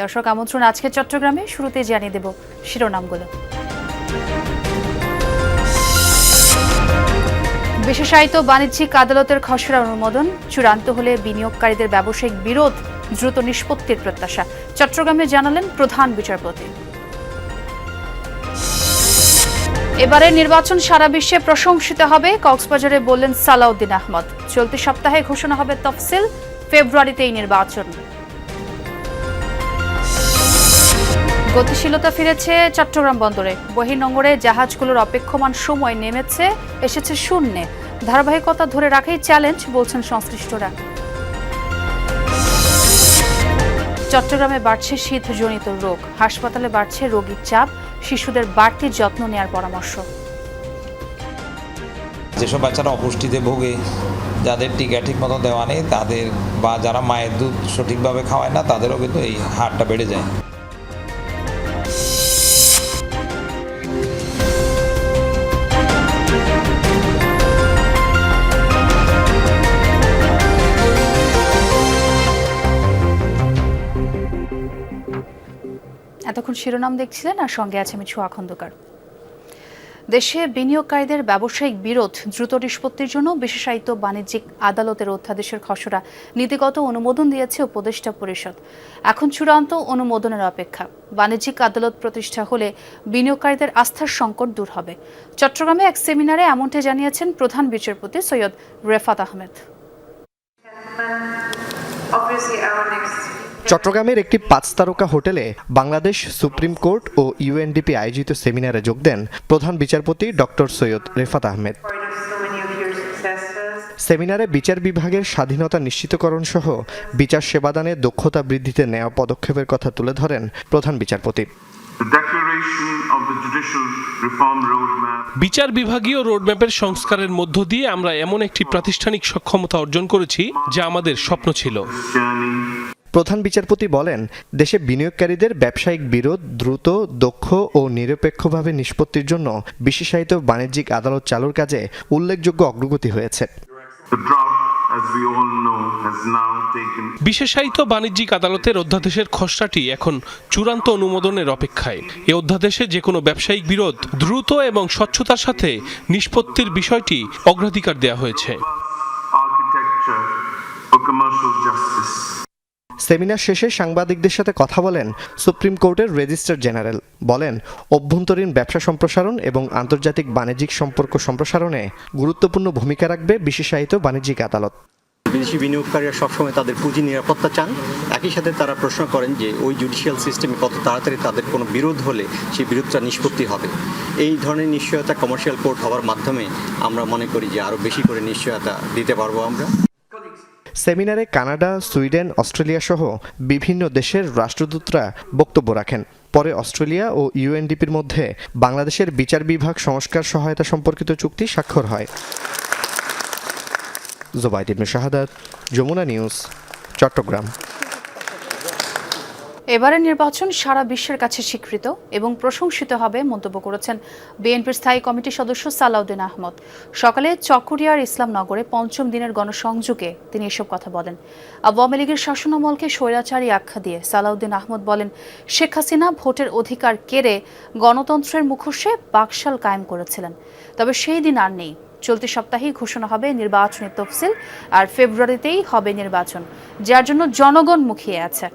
দর্শক আমন্ত্রণ আজকে চট্টগ্রামে শুরুতে জানিয়ে দেব শিরোনামগুলো। বিশেষায়িত বাণিজ্যিক আদালতের খসড়া অনুমোদন, চূড়ান্ত হলে বিনিয়োগকারীদের ব্যবসায়িক বিরোধ, দ্রুত নিষ্পত্তির প্রত্যাশা, চট্টগ্রামে জানালেন প্রধান বিচারপতি। এবারে নির্বাচন সারা বিশ্বে প্রশংসিত হবে, কক্সবাজারে বললেন সালাউদ্দিন আহমদ। চলতি সপ্তাহে ঘোষণা হবে তফসিল, ফেব্রুয়ারিতেই নির্বাচন। গতিশীলতা ফিরেছে চট্টগ্রাম বন্দরে। বহির্নোঙরে জাহাজগুলোর অপেক্ষমান সময় নেমেছে, এসেছে শূন্যে। ধারাবাহিকতা ধরে রাখাই চ্যালেঞ্জ বলছেন সংশ্লিষ্টরা। চট্টগ্রামে বাড়ছে শীতজনিত রোগ। হাসপাতালে বাড়ছে রোগীর চাপ, শিশুদের বাড়তি যত্ন নেওয়ার পরামর্শ। যেসব বাচ্চারা অপুষ্টিতে ভোগে, যাদের টিকা ঠিক মতো দেওয়া নেই, তাদের বা যারা মায়ের দুধ সঠিকভাবে খাওয়ায় না, তাদেরও কিন্তু এই হারটা বেড়ে যায়। এতক্ষণ শিরোনাম দেখছিলেন, আর সঙ্গে আছে আমি ছোয়া খন্দকার। দেশে বিনিয়োগকারীদের ব্যবসায়িক বিরোধ দ্রুত নিষ্পত্তির জন্য বিশেষায়িত বাণিজ্যিক আদালতের অধ্যাদেশের খসড়া নীতিগত অনুমোদন দিয়েছে উপদেষ্টা পরিষদ। এখন চূড়ান্ত অনুমোদনের অপেক্ষা। বাণিজ্যিক আদালত প্রতিষ্ঠা হলে বিনিয়োগকারীদের আস্থার সংকট দূর হবে। চট্টগ্রামে এক সেমিনারে এমনটি জানিয়েছেন প্রধান বিচারপতি সৈয়দ রেফাত আহমেদ। চট্টগ্রামের একটি পাঁচ তারকা হোটেলে বাংলাদেশ সুপ্রিম কোর্ট ও ইউএনডিপি আয়োজিত সেমিনারে যোগ দেন প্রধান বিচারপতি ডক্টর সৈয়দ রেফাত আহমেদ. সেমিনারে বিচার বিভাগের স্বাধীনতা নিশ্চিতকরণ সহ বিচার সেবাদানে দক্ষতা বৃদ্ধিতে নেওয়া পদক্ষেপের কথা তুলে ধরেন প্রধান বিচারপতি। বিচার বিভাগীয় রোডম্যাপের সংস্কারের মধ্য দিয়ে আমরা এমন একটি প্রাতিষ্ঠানিক সক্ষমতা অর্জন করেছি যা আমাদের স্বপ্ন ছিল। প্রধান বিচারপতি বলেন দেশে বিনিয়োগকারীদের ব্যবসায়িক বিরোধ দ্রুত দক্ষ ও নিরপেক্ষভাবে নিষ্পত্তির জন্য বিশেষায়িত বাণিজ্যিক আদালত চালুর কাজে উল্লেখযোগ্য অগ্রগতি হয়েছে। বিশেষায়িত বাণিজ্যিক আদালতের অধ্যাদেশের খসড়াটি এখন চূড়ান্ত অনুমোদনের অপেক্ষায়। এ অধ্যাদেশে যে কোনো ব্যবসায়িক বিরোধ দ্রুত এবং স্বচ্ছতার সাথে নিষ্পত্তির বিষয়টি অগ্রাধিকার দেওয়া হয়েছে। Architecture for commercial justice. Seminar শেষে সাংবাদিকদের সাথে কথা বলেন সুপ্রিম কোর্টের রেজিস্ট্রার জেনারেল। বলেন, অভ্যন্তরীণ ব্যবসা সম্প্রসারণ এবং আন্তর্জাতিক বাণিজ্যিক সম্পর্ক সম্প্রসারণে গুরুত্বপূর্ণ ভূমিকা রাখবে বিশেষায়িত বাণিজ্যিক আদালত। বিদেশি বিনিয়োগকারীরা সবসময় তাদের পুঁজি নিরাপত্তা চান। একই সাথে তারা প্রশ্ন করেন যে, ওই জুডিশিয়াল সিস্টেমে কত তাড়াতাড়ি তাদের কোনো বিরোধ হলে সেই বিরোধটা নিষ্পত্তি হবে। এই ধরনের নিশ্চয়তা কমার্শিয়াল কোর্ট হওয়ার মাধ্যমে আমরা মনে করি যে আরও বেশি করে নিশ্চয়তা দিতে পারব আমরা। সেমিনারে কানাডা, সুইডেন, অস্ট্রেলিয়া সহ বিভিন্ন দেশের রাষ্ট্রদূতরা বক্তব্য রাখেন। পরে অস্ট্রেলিয়া ও ইউএনডিপির মধ্যে বাংলাদেশের বিচার বিভাগ সংস্কার সহায়তা সম্পর্কিত চুক্তি স্বাক্ষর হয়। জোবাইদ শাহাদাত, যমুনা নিউজ, চট্টগ্রাম। এবারের নির্বাচন সারা বিশ্বের কাছে স্বীকৃত এবং প্রশংসিত হবে মন্তব্য করেছেন বিএনপির স্থায়ী কমিটির সদস্য সালাউদ্দিন আহমদ। সকালে চকরিয়ার ইসলামনগরে পঞ্চম দিনের গণসংযোগে তিনি এসব কথা বলেন। আওয়ামী লীগের শাসনামলকে স্বৈরাচারী আখ্যা দিয়ে সালাউদ্দিন আহমদ বলেন, শেখ হাসিনা ভোটের অধিকার কেড়ে গণতন্ত্রের মুখোশে বাকশাল কায়েম করেছিলেন। তবে সেই দিন আর নেই। চলতি সপ্তাহেই ঘোষণা হবে নির্বাচনের তফসিল, আর ফেব্রুয়ারিতেই হবে নির্বাচন, যার জন্য জনগণ মুখিয়ে আছে।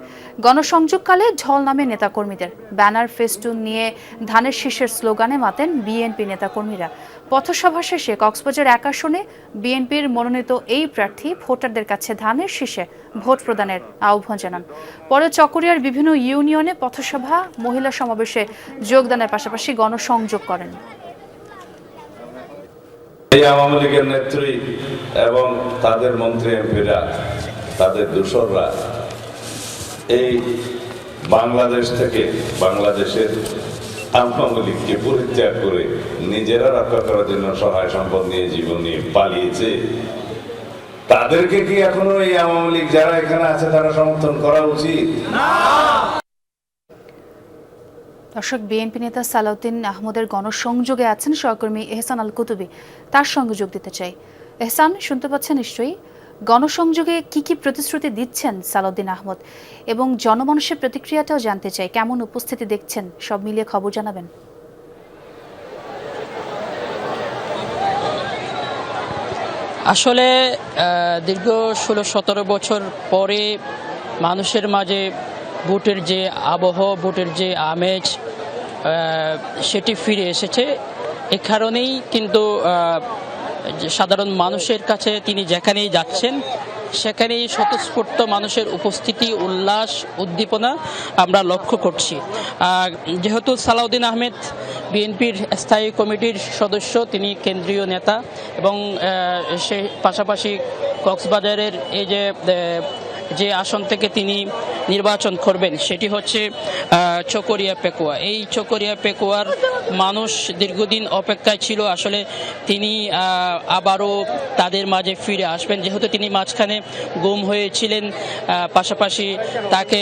গণসংযোগকালে ঢল নামে নেতাকর্মীদের। ব্যানার ফেস্টুন নিয়ে ধানের শীষের স্লোগানে মাতেন বিএনপি নেতাকর্মীরা। পথসভা শেষে কক্সবাজার এক আসনে বিএনপির মনোনীত এই প্রার্থী ভোটারদের কাছে ধানের শীষে ভোট প্রদানের আহ্বান জানান। পরে চকরিয়ার বিভিন্ন ইউনিয়নে পথসভা, মহিলা সমাবেশে যোগদানের পাশাপাশি গণসংযোগ করেন। এই আওয়ামী লীগের নেত্রী এবং তাদের মন্ত্রী এমপিরা তাদের দূষররা এই বাংলাদেশ থেকে বাংলাদেশের আওয়ামী লীগকে পরিত্যাগ করে নিজেরা রক্ষা করার জন্য সহায় সম্পদ নিয়ে জীবন নিয়ে পালিয়েছে। তাদেরকে কি এখনও এই আওয়ামী লীগ যারা এখানে আছে তারা সমর্থন করা উচিত? দর্শক, বিএনপি নেতা সালাউদ্দিন আহমদের গণসংযোগে আছেন সহকর্মী এহসান আল কুতুবি তার সঙ্গে যোগ দিতে চাই। এহসান, শুনতে পাচ্ছেন নিশ্চয়ই? গণসংযোগে কি কি প্রতিশ্রুতি দিচ্ছেন সালাউদ্দিন আহমদ? এবং জনমানুষের প্রতিক্রিয়াটাও জানতে চাই। কেমন উপস্থিতি দেখছেন? সব মিলিয়ে খবর জানাবেন। আসলে দীর্ঘ ষোলো সতেরো বছর পরে মানুষের মাঝে ভোটের যে আবহ, ভোটের যে আমেজ সেটি ফিরে এসেছে। এ কারণেই কিন্তু সাধারণ মানুষের কাছে তিনি যেখানেই যাচ্ছেন, সেখানেই স্বতঃস্ফূর্ত মানুষের উপস্থিতি, উল্লাস, উদ্দীপনা আমরা লক্ষ্য করছি। যেহেতু সালাউদ্দিন আহমেদ বিএনপির স্থায়ী কমিটির সদস্য, তিনি কেন্দ্রীয় নেতা এবং সে পাশাপাশি কক্সবাজারের এই যে যে আসন থেকে তিনি নির্বাচন করবেন, সেটি হচ্ছে চকরিয়া পেকুয়া। এই চকরিয়া পেকুয়ার মানুষ দীর্ঘদিন অপেক্ষায় ছিল, আসলে তিনি আবারও তাদের মাঝে ফিরে আসবেন। যেহেতু তিনি মাঝখানে গুম হয়েছিলেন পাশাপাশি তাকে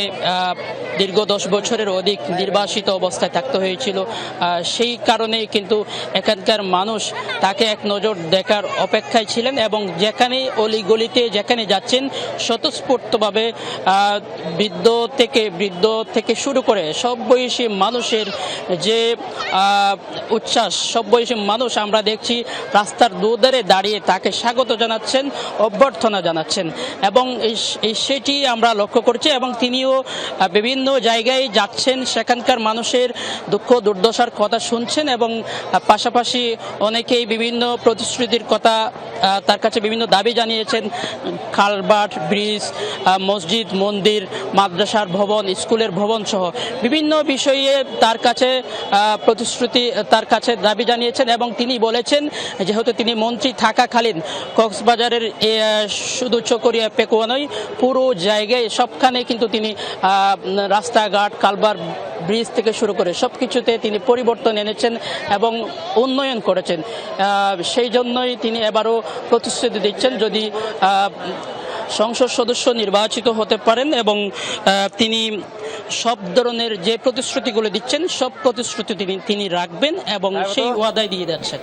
দীর্ঘ দশ বছরের অধিক নির্বাসিত অবস্থায় থাকতে হয়েছিল। সেই কারণেই কিন্তু এখানকার মানুষ তাকে এক নজর দেখার অপেক্ষায় ছিলেন এবং যেখানে অলিগলিতে যেখানে যাচ্ছেন, স্বতঃস্ফূর্তভাবে বৃদ্ধ থেকে বৃদ্ধ থেকে শুরু করে সব বয়সী মানুষের যে উচ্ছ্বাস, সব বয়সী মানুষ আমরা দেখছি রাস্তার দুধারে দাঁড়িয়ে তাকে স্বাগত জানাচ্ছেন, অভ্যর্থনা জানাচ্ছেন। এবং সেটি আমরা লক্ষ্য করছি এবং তিনিও বিভিন্ন জায়গায় যাচ্ছেন। সেখানকার মানুষের দুঃখ, দুর্দশার কথা শুনছেন এবং পাশাপাশি অনেকেই বিভিন্ন প্রতিশ্রুতির কথা তার কাছে বিভিন্ন দাবি জানিয়েছেন। খালবাট ব্রিজ মসজিদ, মন্দির মাদ্রাসার ভবন, স্কুলের ভবন সহ বিভিন্ন বিষয়ে তার কাছে প্রতিশ্রুতি, তার কাছে দাবি জানিয়েছেন এবং তিনি বলেছেন, যেহেতু তিনি মন্ত্রী থাকাকালীন কক্সবাজারের শুধু চকরিয়া, পেকুয়া নয়, পুরো জায়গায় সবখানে কিন্তু তিনি রাস্তাঘাট কালবার ব্রিজ থেকে শুরু করে সব কিছুতে তিনি পরিবর্তন এনেছেন এবং উন্নয়ন করেছেন। সেই জন্যই তিনি এবারও প্রতিশ্রুতি দিচ্ছেন, যদি সংসদ সদস্য নির্বাচিত হতে পারেন এবং আহ, তিনি সব ধরনের যে প্রতিশ্রুতিগুলো দিচ্ছেন সব প্রতিশ্রুতি তিনি তিনি রাখবেন এবং সেই ওয়াদায় দিয়ে যাচ্ছেন।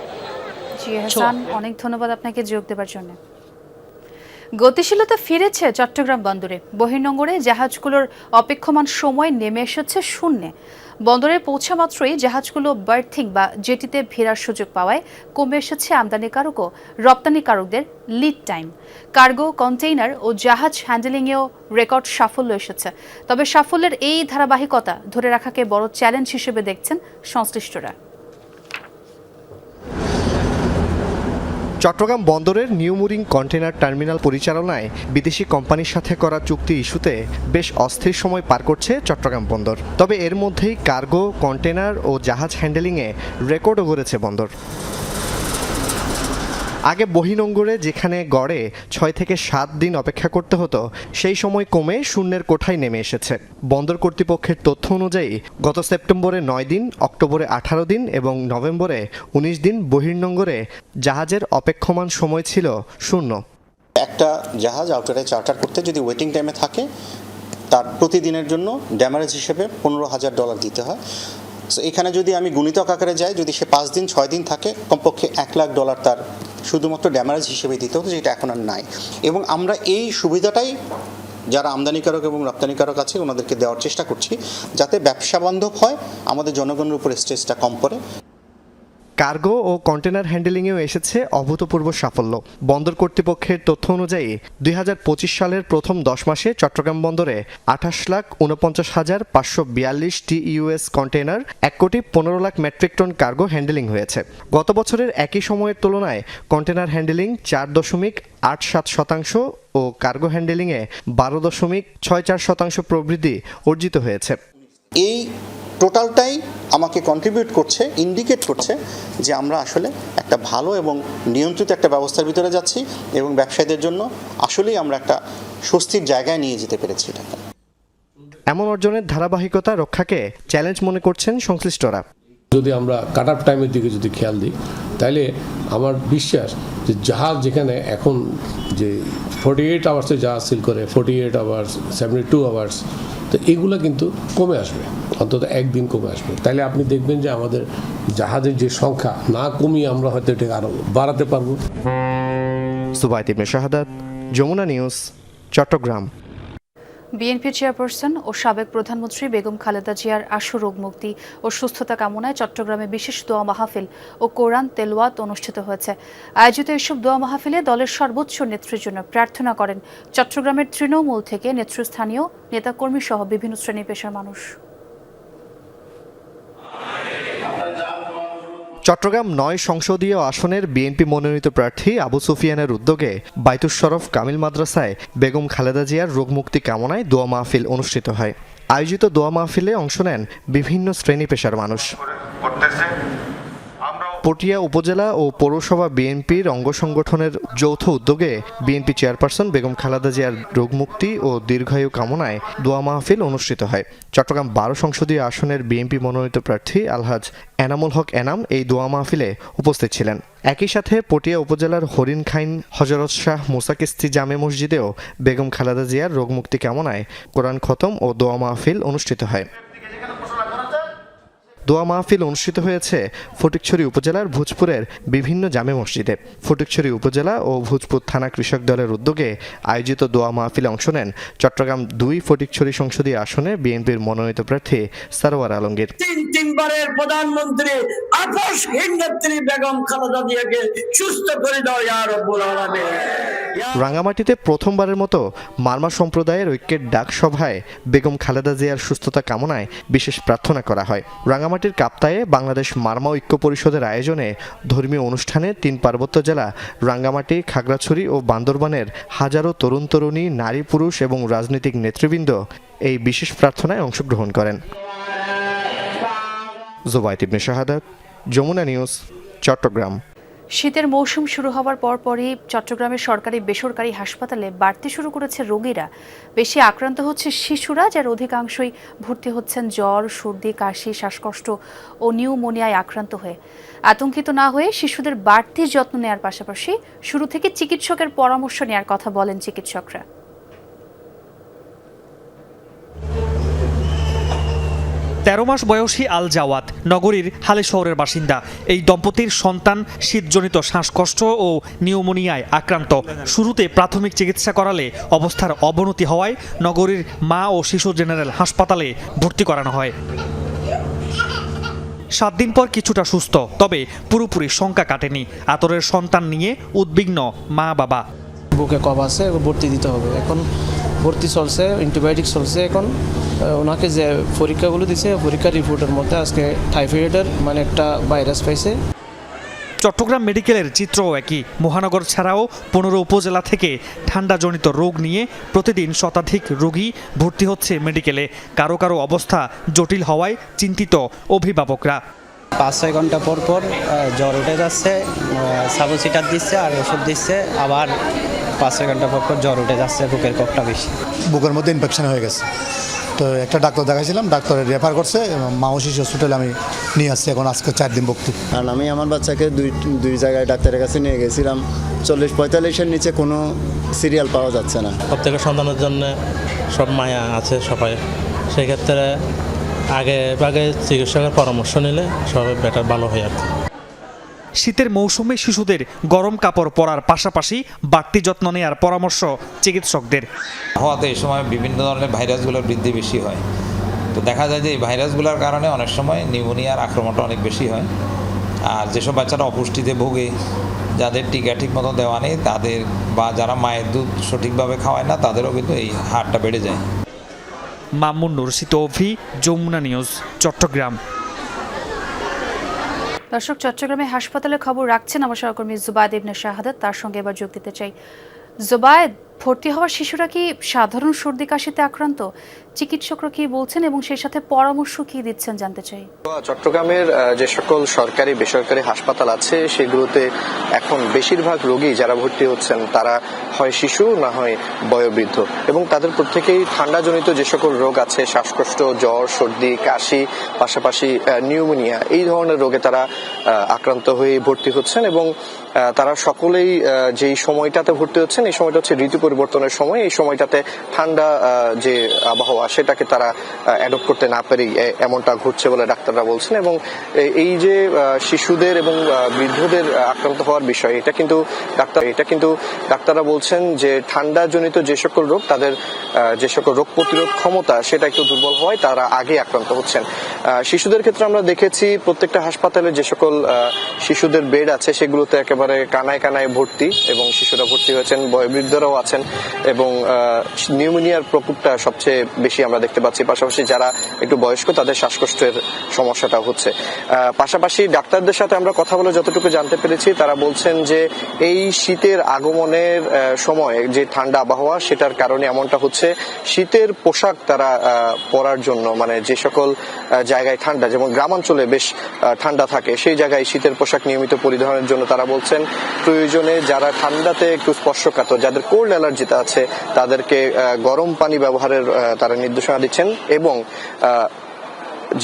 জি হাসান অনেক ধন্যবাদ আপনাকে যোগ দেবার জন্য। গতিশীলতা ফিরেছে চট্টগ্রাম বন্দরে। বহির্নোঙরে জাহাজগুলোর অপেক্ষমান সময় নেমে এসেছে শূন্যে। বন্দরে পৌঁছা মাত্রই জাহাজগুলো বার্থিং বা জেটিতে ফেরার সুযোগ পাওয়ায় কমে এসেছে আমদানিকারক ও রপ্তানিকারকদের লিড টাইম কার্গো, কন্টেইনার ও জাহাজ হ্যান্ডেলিংয়েও রেকর্ড সাফল্য এসেছে। তবে সাফল্যের এই ধারাবাহিকতা ধরে রাখাকে বড় চ্যালেঞ্জ হিসেবে দেখছেন সংশ্লিষ্টরা। চট্টগ্রাম বন্দরের নিউ মুরিং কন্টেনার টার্মিনাল পরিচালনায় বিদেশি কোম্পানির সাথে করা চুক্তি ইস্যুতে বেশ অস্থির সময় পার করছে চট্টগ্রাম বন্দর। তবে এর মধ্যেই কার্গো কন্টেনার ও জাহাজ হ্যান্ডেলিংয়ে রেকর্ডও গড়েছে বন্দর। আগে বহিনঙ্গরে যেখানে গড়ে ছয় থেকে সাত দিন অপেক্ষা করতে হতো, সেই সময় কমে শূন্যের কোঠায় নেমে এসেছে। বন্দর কর্তৃপক্ষের তথ্য অনুযায়ী, গত সেপ্টেম্বরে নয় দিন, অক্টোবরে আঠারো দিন এবং নভেম্বরে উনিশ দিন বহির্নঙ্গরে জাহাজের অপেক্ষমান সময় ছিল শূন্য। একটা জাহাজ আউটারে চার্টার করতে যদি ওয়েটিং টাইমে থাকে, তার প্রতিদিনের জন্য ড্যামারেজ হিসেবে পনেরো হাজার ডলার দিতে হয়। সো এখানে যদি আমি গুণিতক আকারে যাই, যদি সে পাঁচ দিন, ছয় দিন থাকে, কমপক্ষে এক লাখ ডলার তার শুধুমাত্র ড্যামারেজ হিসেবে দিতে হতো, যেটা এখন আর নাই। এবং আমরা এই সুবিধাটাই যারা আমদানিকারক এবং রপ্তানিকারক আছে, ওনাদেরকে দেওয়ার চেষ্টা করছি, যাতে ব্যবসা বান্ধব হয়, আমাদের জনগণের উপর স্ট্রেসটা কম পড়ে কার্গো ও কন্টেনার হ্যান্ডেলিংয়েও এসেছে অভূতপূর্ব সাফল্য। বন্দর কর্তৃপক্ষের তথ্য অনুযায়ী, দুই হাজার পঁচিশ সালের প্রথম দশ মাসে চট্টগ্রাম বন্দরে আঠাশ লাখ উনপঞ্চাশ হাজার পাঁচশো বিয়াল্লিশ টি ইউএস কন্টেনার এক কোটি পনেরো lakh metric ton cargo handling হয়েছে। গত বছরের একই সময়ের তুলনায় কন্টেনার হ্যান্ডেলিং চার দশমিক আট সাত শতাংশ ও কার্গো হ্যান্ডেলিংয়ে বারো দশমিক ছয় চার শতাংশ প্রবৃদ্ধি অর্জিত হয়েছে। এই টোটালটাই আমাকে কন্ট্রিবিউট করছে ইন্ডিকেট করছে যে আমরা আসলে একটা ভালো এবং নিয়ন্ত্রিত একটা ব্যবস্থার ভিতরে যাচ্ছি এবং ব্যবসায়ীদের জন্য আসলেই আমরা একটা স্বস্তির জায়গায় নিয়ে যেতে পেরেছি এটাকে এমন অর্জনের ধারাবাহিকতা রক্ষাকে চ্যালেঞ্জ মনে করছেন সংশ্লিষ্টরা। যদি আমরা কাট আপ টাইমের দিকে যদি খেয়াল দিই তাহলে আমার বিশ্বাস যে জাহাজ যেখানে এখন যে ফোর্টি এইট আওয়ার্সে জাহাজ সিল করে forty eight hours seventy two hours তো এগুলো কিন্তু কমে আসবে, অন্তত একদিন কমে আসবে। তাহলে আপনি দেখবেন যে আমাদের জাহাজের যে সংখ্যা, না কমিয়ে আমরা হয়তো এটাকে আরও বাড়াতে পারব। Subait Shahadat, Jamuna news, Chattogram. BNP chairperson ও সাবেক প্রধানমন্ত্রী বেগম খালেদা জিয়ার আশু রোগ মুক্তি ও সুস্থতা কামনায় চট্টগ্রামে বিশেষ দোয়া মাহফিল ও কোরআন তেলোয়াত অনুষ্ঠিত হয়েছে। আয়োজিত এসব দোয়া মাহফিলে দলের সর্বোচ্চ নেত্রীর জন্য প্রার্থনা করেন চট্টগ্রামের তৃণমূল থেকে নেতৃস্থানীয় নেতাকর্মী সহ বিভিন্ন শ্রেণি পেশার মানুষ। চট্টগ্রাম নয় সংসদীয় আসনের বিএনপি মনোনীত প্রার্থী আবু সুফিয়ানের উদ্যোগে বাইতুস শরফ কামিল মাদ্রাসায় বেগম খালেদা জিয়ার রোগমুক্তি কামনায় দোয়া মাহফিল অনুষ্ঠিত হয়। আয়োজিত দোয়া মাহফিলে অংশ নেন বিভিন্ন শ্রেণি পেশার মানুষ। পটিয়া উপজেলা ও পৌরসভা বিএনপির অঙ্গ সংগঠনের যৌথ উদ্যোগে বিএনপি চেয়ারপারসন বেগম খালেদা জিয়ার রোগমুক্তি ও দীর্ঘায়ু কামনায় দোয়া মাহফিল অনুষ্ঠিত হয়। চট্টগ্রাম বারো সংসদীয় আসনের বিএনপি মনোনীত প্রার্থী আলহাজ এনামুল হক এনাম এই দোয়া মাহফিলে উপস্থিত ছিলেন। একই সাথে পটিয়া উপজেলার হরিণ খাইন হজরত শাহ মুসাকিস্তি জামে মসজিদেও বেগম খালেদা জিয়ার রোগমুক্তি কামনায় কোরআন খতম ও দোয়া মাহফিল অনুষ্ঠিত হয়। দোয়া মাহফিল অনুষ্ঠিত হয়েছে ফটিকছড়ি উপজেলার ভোজপুরের বিভিন্ন জামে মসজিদে। ফটিকছড়ি উপজেলা ও ভোজপুর থানা কৃষক দলের উদ্যোগে আয়োজিত দোয়া মাহফিলে অংশ নেন চট্টগ্রাম দুই ফটিকছড়ি সংসদীয় আসনে বিএনপির মনোনীত প্রার্থী সারোয়ার আলমগীর। তিন তিনবারের প্রধানমন্ত্রী নেত্রী বেগম খালেদা জিয়াকে সুস্থ করে দাও ইয়া রব্বুল আলামিন। রাঙামাটিতে প্রথমবারের মতো মারমা সম্প্রদায়ের ঐক্যের ডাক সভায় বেগম খালেদা জিয়ার সুস্থতা কামনায় বিশেষ প্রার্থনা করা হয়। রাঙামাটির কাপ্তায়ে বাংলাদেশ মারমা ঐক্য পরিষদের আয়োজনে ধর্মীয় অনুষ্ঠানে তিন পার্বত্য জেলা, রাঙ্গামাটি, খাগড়াছড়ি ও বান্দরবানের হাজারো তরুণ তরুণী, নারী পুরুষ এবং রাজনৈতিক নেতৃবৃন্দ এই বিশেষ প্রার্থনায় অংশগ্রহণ করেন। জোবায়ত শাহাদাত, যমুনা নিউজ, চট্টগ্রাম। শীতের মৌসুম শুরু হওয়ার পরপরই চট্টগ্রামের সরকারি বেসরকারি হাসপাতালে বাড়তে শুরু করেছে রোগীরা। বেশি আক্রান্ত হচ্ছে শিশুরা, যার অধিকাংশই ভর্তি হচ্ছেন জ্বর, সর্দি, কাশি, শ্বাসকষ্ট ও নিউমোনিয়ায় আক্রান্ত হয়ে। আতঙ্কিত না হয়ে শিশুদের বাড়তি যত্ন নেওয়ার পাশাপাশি শুরু থেকে চিকিৎসকের পরামর্শ নেওয়ার কথা বলেন চিকিৎসকরা। তেরো মাস বয়সী আল জাওয়াত নগরীর হালে শহরের বাসিন্দা। এই দম্পতির সন্তান শীতজনিত শ্বাসকষ্ট ও নিউমোনিয়ায় আক্রান্ত। শুরুতে প্রাথমিক চিকিৎসা করালে অবস্থার অবনতি হওয়ায় নগরীর মা ও শিশু জেনারেল হাসপাতালে ভর্তি করানো হয়। সাত দিন পর কিছুটা সুস্থ, তবে পুরোপুরি শঙ্কা কাটেনি। আতরের সন্তান নিয়ে উদ্বিগ্ন মা বাবা বুকে কফ আছে ভর্তি দিতে হবে। এখন ভর্তি চলছে অ্যান্টিবায়োটিক চলছে এখন। ওনাকে যে পরীক্ষাগুলো দিছে, পরীক্ষার রিপোর্টের মধ্যে আজকে টাইফয়েডের মানে একটা ভাইরাস পাইছে। চট্টগ্রাম মেডিকেলের চিত্রও একই। মহানগর ছাড়াও পনেরো উপজেলা থেকে ঠান্ডাজনিত রোগ নিয়ে প্রতিদিন শতাধিক রোগী ভর্তি হচ্ছে মেডিকেলে। কারও কারও অবস্থা জটিল হওয়ায় চিন্তিত অভিভাবকরা। পাঁচ ছয় ঘণ্টা পর পর জ্বর উঠে যাচ্ছে সাবুসিটার দিচ্ছে আর ওষুধ দিচ্ছে আবার পাঁচ ছয় ঘণ্টা পর পর জ্বর উঠে যাচ্ছে বুকের কপটা বেশি। বুকের মধ্যে ইনফেকশন হয়ে গেছে। তো একটা ডাক্তার দেখাইছিলাম ডাক্তারের রেফার করছে মা ও শিশু হসপিটালে আমি নিয়ে আসছি এখন আজকে চার দিন ভক্তি কারণ আমি আমার বাচ্চাকে দুই দুই জায়গায় ডাক্তারের কাছে নিয়ে গেছিলাম। চল্লিশ পঁয়তাল্লিশের নিচে কোনো সিরিয়াল পাওয়া যাচ্ছে না। প্রত্যেকের সন্তানের জন্য সব মায়া আছে সবাই সেক্ষেত্রে আগে আগে চিকিৎসকের পরামর্শ নিলে সবাই বেটার ভালো হয় আর শীতের মৌসুমে শিশুদের গরম কাপড় পরার পাশাপাশি বাড়তি যত্ন নেওয়ার পরামর্শ চিকিৎসকদের। হওয়াতে এই সময় বিভিন্ন ধরনের ভাইরাসগুলোর বৃদ্ধি বেশি হয়। তো দেখা যায় যে এই ভাইরাসগুলোর কারণে অনেক সময় নিউমোনিয়ার আক্রমণটা অনেক বেশি হয়। আর যেসব বাচ্চারা অপুষ্টিতে ভোগে যাদের টিকা ঠিক মতো দেওয়া নেই তাদের বা যারা মায়ের দুধ সঠিকভাবে খাওয়ায় না তাদেরও কিন্তু এই হারটা বেড়ে যায়। মামুন নুরসিত অভি যমুনা নিউজ, চট্টগ্রাম। দর্শক, চট্টগ্রামে হাসপাতালে খবর রাখছেন আমার সহকর্মী জুবায়দ ইবনে শাহাদাত। তার সঙ্গে এবার যোগ দিতে চাই জুবায়েদ। ভর্তি হওয়া শিশুরা কি সাধারণ সর্দি কাশিতে আক্রান্ত? চিকিৎসকরা কি বলছেন এবং সেই সাথে পরামর্শ কি দিচ্ছেন জানতে চাই। চট্টগ্রামের যে সকল সরকারি, বেসরকারি হাসপাতাল আছে, সেগুলোতে এখন বেশিরভাগ রোগী যারা ভর্তি হচ্ছেন, তারা হয় শিশু, না হয় বয়োবৃদ্ধ। এবং তাদের প্রত্যেকেই ঠান্ডাজনিত যে সকল রোগ আছে, শ্বাসকষ্ট, জ্বর, সর্দি, কাশি, পাশাপাশি নিউমোনিয়া, এই ধরনের রোগে তারা আক্রান্ত হয়ে ভর্তি হচ্ছেন এবং তারা সকলেই যেই সময়টাতে ভর্তি হচ্ছেন, এই সময়টা হচ্ছে ঋতু পরিবর্তনের সময়, এই সময়টাতে ঠান্ডা যে আবহাওয়া সেটাকে তারা অ্যাডপ্ট করতে না পেরেই এমনটা ঘটছে বলে ডাক্তাররা বলছেন এবং এই যে শিশুদের এবং বৃদ্ধদের আক্রান্ত হওয়ার বিষয়, এটা কিন্তু ডাক্তার, এটা কিন্তু ডাক্তাররা বলছেন যে ঠান্ডা জনিত যে সকল রোগ, তাদের যে সকল রোগ প্রতিরোধ ক্ষমতা সেটা একটু দুর্বল হওয়ায় তারা আগে আক্রান্ত হচ্ছেন। শিশুদের ক্ষেত্রে আমরা দেখেছি প্রত্যেকটা হাসপাতালে যে সকল শিশুদের বেড আছে সেগুলোতে একেবারে কানায় কানায় ভর্তি এবং শিশুরা ভর্তি হয়েছেন, বয়োবৃদ্ধরাও আছেন। এবং নিউমোনিয়ার প্রকোপটা সবচেয়ে বেশি আমরা দেখতে পাচ্ছি। পাশাপাশি যারা একটু বয়স্ক, তাদের শ্বাসকষ্টের সমস্যাটা হচ্ছে। পাশাপাশি ডাক্তারদের সাথে আমরা কথা বলে যতটুকু জানতে পেরেছি, তারা বলছেন যে এই শীতের আগমনের সময়, যে ঠান্ডা আবহাওয়া, সেটার কারণে এমনটা হচ্ছে, শীতের পোশাক তারা পরার জন্য মানে যে সকল জায়গায় ঠান্ডা, যেমন গ্রামাঞ্চলে বেশ ঠান্ডা থাকে, সেই জায়গায় শীতের পোশাক নিয়মিত পরিধানের জন্য তারা বলছেন, প্রয়োজনে যারা ঠান্ডাতে একটু স্পর্শকাতর, যাদের কোল্ড অ্যালার্জিটা আছে তাদেরকে গরম পানি ব্যবহারের তারা নির্দেশনা দিচ্ছেন এবং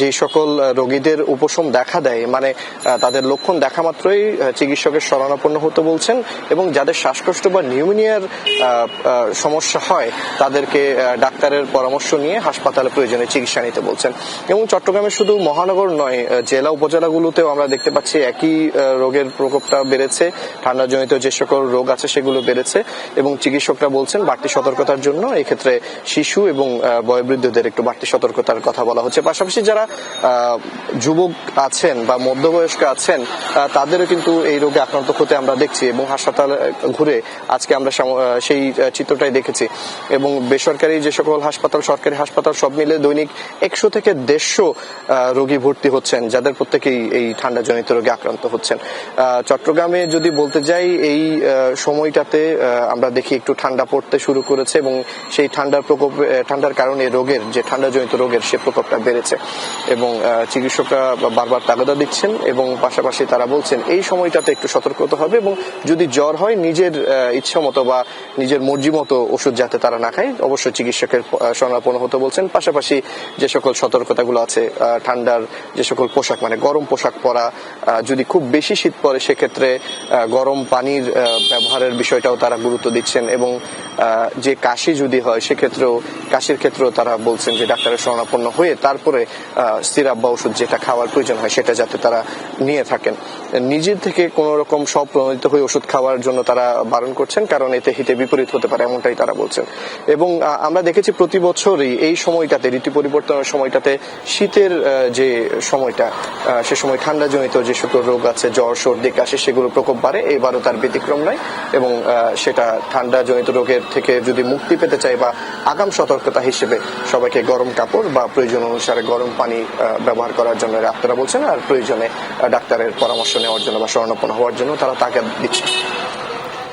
যে সকল রোগীদের উপশম দেখা দেয় মানে তাদের লক্ষণ দেখা মাত্রই চিকিৎসকের শরণাপন্ন হতে বলছেন এবং যাদের শ্বাসকষ্ট বা নিউমোনিয়ার সমস্যা হয়, তাদেরকে ডাক্তারের পরামর্শ নিয়ে হাসপাতালে প্রয়োজনে চিকিৎসা নিতে বলছেন। এবং চট্টগ্রামে শুধু মহানগর নয় জেলা উপজেলাগুলোতেও আমরা দেখতে পাচ্ছি একই রোগের প্রকোপটা বেড়েছে। ঠান্ডাজনিত যে সকল রোগ আছে সেগুলো বেড়েছে এবং চিকিৎসকরা বলছেন বাড়তি সতর্কতার জন্য এক্ষেত্রে শিশু এবং বয়োবৃদ্ধদের একটু বাড়তি সতর্কতার কথা বলা হচ্ছে। পাশাপাশি যারা আহ, যুবক আছেন বা মধ্যবয়স্ক আছেন তাদেরও কিন্তু এই রোগে আক্রান্ত হতে আমরা দেখছি এবং হাসপাতাল ঘুরে আজকে আমরা সেই চিত্রটাই দেখেছি। এবং বেসরকারি যে সকল হাসপাতাল সরকারি হাসপাতাল সব মিলে দৈনিক একশো থেকে দেড়শো রোগী ভর্তি হচ্ছেন যাদের প্রত্যেকেই এই ঠান্ডাজনিত রোগে আক্রান্ত হচ্ছেন। চট্টগ্রামে যদি বলতে যাই এই সময়টাতে আমরা দেখি একটু ঠান্ডা পড়তে শুরু করেছে এবং সেই ঠান্ডার প্রকোপ ঠান্ডার কারণে রোগের যে ঠান্ডাজনিত রোগের সে প্রকোপটা বেড়েছে। এবং চিকিৎসকরা বারবার তাগাদা দিচ্ছেন এবং পাশাপাশি তারা বলছেন, এই সময়টাতে একটু সতর্ক হবে এবং যদি জ্বর হয়, নিজের ইচ্ছা মতো বা নিজের মর্জি মতো ওষুধ যাতে তারা না খায়, অবশ্যই চিকিৎসকের শরণাপন্ন হতে বলছেন। পাশাপাশি যে সকল সতর্কতাগুলো আছে ঠান্ডার যে সকল পোশাক মানে গরম পোশাক পরা যদি খুব বেশি শীত পড়ে, সেক্ষেত্রে গরম পানির ব্যবহারের বিষয়টাও তারা গুরুত্ব দিচ্ছেন এবং যে কাশি যদি হয়, সেক্ষেত্রেও, কাশির ক্ষেত্রেও তারা বলছেন যে ডাক্তারের শরণাপন্ন হয়ে তারপরে সিরাপ বা ওষুধ যেটা খাওয়ার প্রয়োজন হয় সেটা যাতে তারা নিয়ে থাকেন। নিজের থেকে কোন রকম স্বপ্রণোদিত হয়ে ওষুধ খাওয়ার জন্য তারা বারণ করছেন, কারণ এতে হিতে বিপরীত হতে পারে এমনটাই তারা বলছেন। এবং আমরা দেখেছি প্রতি বছরই এই সময়টাতে, ঋতু পরিবর্তনের সময়টাতে শীতের যে সময়টা সে সময় ঠান্ডাজনিত যে সকল রোগ আছে, জ্বর, সর্দি, কাশি সেগুলো প্রকোপ বাড়ে, এবারও তার ব্যতিক্রম নয়। এবং সেটা ঠান্ডাজনিত রোগের থেকে যদি মুক্তি পেতে চাই বা আগাম সতর্কতা হিসেবে সবাইকে গরম কাপড় বা প্রয়োজন অনুসারে গরম পানি আহ, ব্যবহার করার জন্য ডাক্তাররা বলছেন আর প্রয়োজনে ডাক্তারের পরামর্শ নেওয়ার জন্য বা শরণাপন্ন হওয়ার জন্য তারা তাকে দিচ্ছে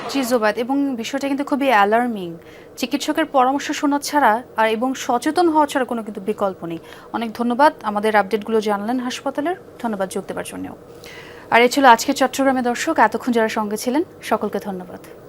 জি জোবাদ। এবং বিষয়টা কিন্তু খুবই অ্যালার্মিং চিকিৎসকের পরামর্শ শোনা ছাড়া আর এবং সচেতন হওয়া ছাড়া কোনো কিন্তু বিকল্প নেই। অনেক ধন্যবাদ। আমাদের আপডেটগুলো জানলেন হাসপাতালের। ধন্যবাদ যোগ দেওয়ার জন্যও। আর এ ছিল আজকে চট্টগ্রামে দর্শক। এতক্ষণ যারা সঙ্গে ছিলেন সকলকে ধন্যবাদ।